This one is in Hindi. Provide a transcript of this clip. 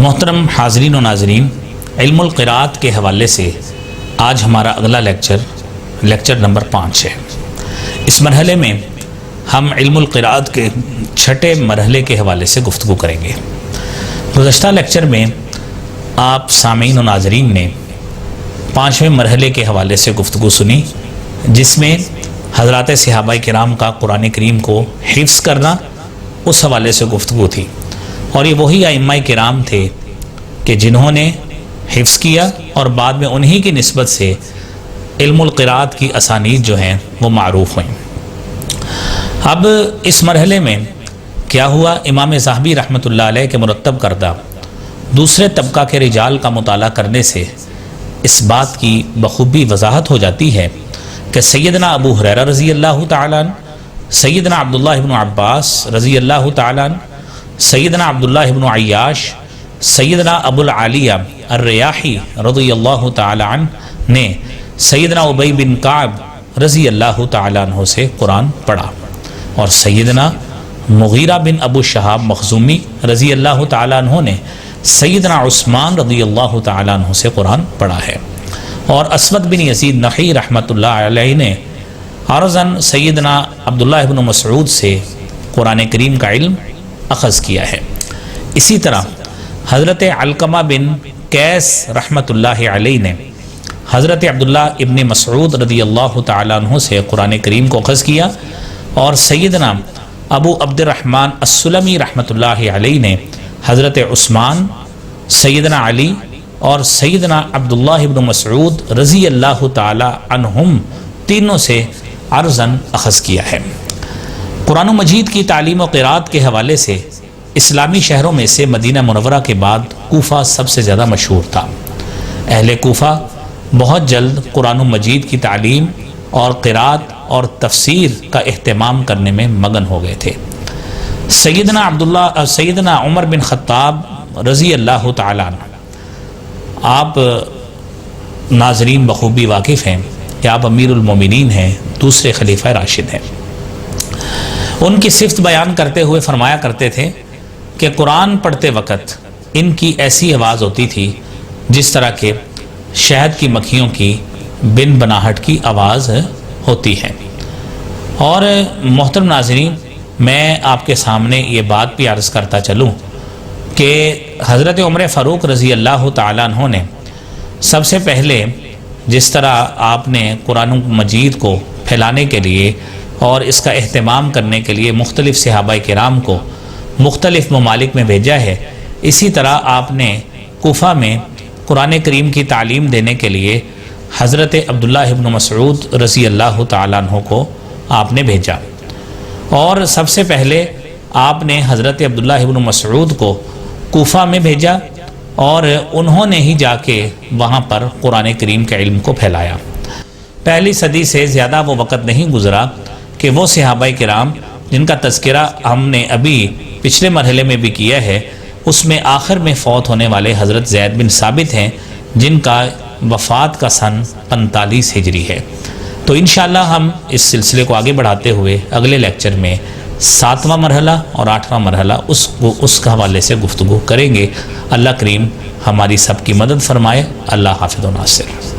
मोहतरम हाजरीन नाजरीन इल्मत के हवाले से आज हमारा अगला लेक्चर लेक्चर नंबर पाँच है इस मरहले में हम इल्मत के छठे मरहले के हवाले से गुफ्तु करेंगे गुजशत लेक्चर में आप सामीन व नाजरीन ने पाँचवें मरहले के हवाले से गुफ्तु सुनी, जिसमें हज़रत सहाबा कराम का कुरान करीम को हिफ्स करना उस हवाले से गुफ्तु थी। और ये वही आइम्मा कराम थे कि जिन्होंने हिफ्स किया और बाद में उन्हीं की नस्बत से इल्मुलक़रात की असानीद जो हैं, वो मरूफ हुई। अब इस मरहले में क्या हुआ? इमाम ज़ाहबी रहमत के मुरतब करदा दूसरे तबका के रिजाल का मताल करने से इस बात की बखूबी वजाहत हो जाती है कि सैदना अबू हुरैरा रज़ी अल्लाह तन सैदना अब्दुल्ला इबन अब्बास रज़ी अल्लाह तन सैदना अब्दुल्ला इबन अयाश सैदना अबुल आलिया अर्रयाही रज़ी अल्लाह तन ने सैदना उबई बिन काब रज़ी अल्लाह तन से कुरान पढ़ा। और सैदना मुगीरा बिन अबू शहाब मखजूमी रज़ी अल्लाह तु ने सैदना उस्मान रज़ी अल्लाह तु से कुरान पढ़ा है। और असमद बिन यजीद नही रहमत ने आरजन सैदना अब्दुल्ला इबन मसरूद से कुरान करीम का इल्म अखज़ किया है। इसी तरह हज़रत अलकमा बिन कैस रहमत ने हज़रत अब्दुल्ला इबन मसरूद रदी अल्लाह तु से कुरान करीम को अखज़ किया। और सैदना अबू अब्दुलरहमान असलमी रहमत ने हज़रत उस्मान सैदना अली और सैदना अब्दुल्ला इब्न मसरूद रज़ी अल्लाह तहुम तीनों से अर्जन अखज़ किया है। कुरान मजीद की तालीम व क़रात के हवाले से इस्लामी शहरों में से मदीना मनवरा के बाद कोफ़ा सबसे ज़्यादा मशहूर था। अहल कोफ़ा बहुत जल्द कुरान मजीद की तालीम और क़रात और तफसीर का अहतमाम करने में मगन हो गए थे। सैदना अब्दुल्ला सैदना उमर बिन ख़त्ताब रज़ी अल्लाह आप नाजरीन बखूबी वाकिफ़ हैं कि आप अमीरमिन हैं, दूसरे खलीफा राशिद हैं। उनकी सिफ्त बयान करते हुए फरमाया करते थे कि कुरान पढ़ते वक़्त इनकी ऐसी आवाज़ होती थी, जिस तरह के शहद की मक्खियों की बिन बनाहट की आवाज़ होती है। और, मोहतरम नाजरीन मैं आपके सामने ये बात भी अर्ज़ करता चलूँ कि हज़रत उम्र फ़ारूक रज़ी अल्लाह तु ने सबसे पहले जिस तरह आपने कुरान मजीद को फैलाने के लिए और इसका अहतमाम करने के लिए मुख्तलिफ़ सहाबा कराम को मुख्तलिफ़ ममालिक में भेजा है, इसी तरह आपने कोफ़ा में कुरान करीम की तालीम देने के लिए हज़रत अब्दुल्ला इब्न मसरूद रज़ी अल्लाह तु को आपने भेजा। और सबसे पहले आपने हज़रत अब्दुल्ला इब्न मसरूद को कोफ़ा में भेजा और उन्होंने ही जाके वहाँ पर कुरान करीम के इल्म को फैलाया। पहली सदी से ज़्यादा वो वक़्त नहीं गुज़रा कि वो सहाबा कराम, जिनका तस्करा हमने अभी पिछले मरहले में भी किया है, उसमें आखिर में फ़ौत होने वाले हज़रत जैद बिन साबित हैं, जिनका वफ़ात का सन पैंतालीस हिजरी है। तो इन हम इस सिलसिले को आगे बढ़ाते हुए अगले लेक्चर में सातवां मरहला और आठवां मरहला उस उस हवाले से गुफ्तु करेंगे। अल्लाह करीम हमारी सबकी मदद फरमाए। अल्लाह हाफिद नासिर।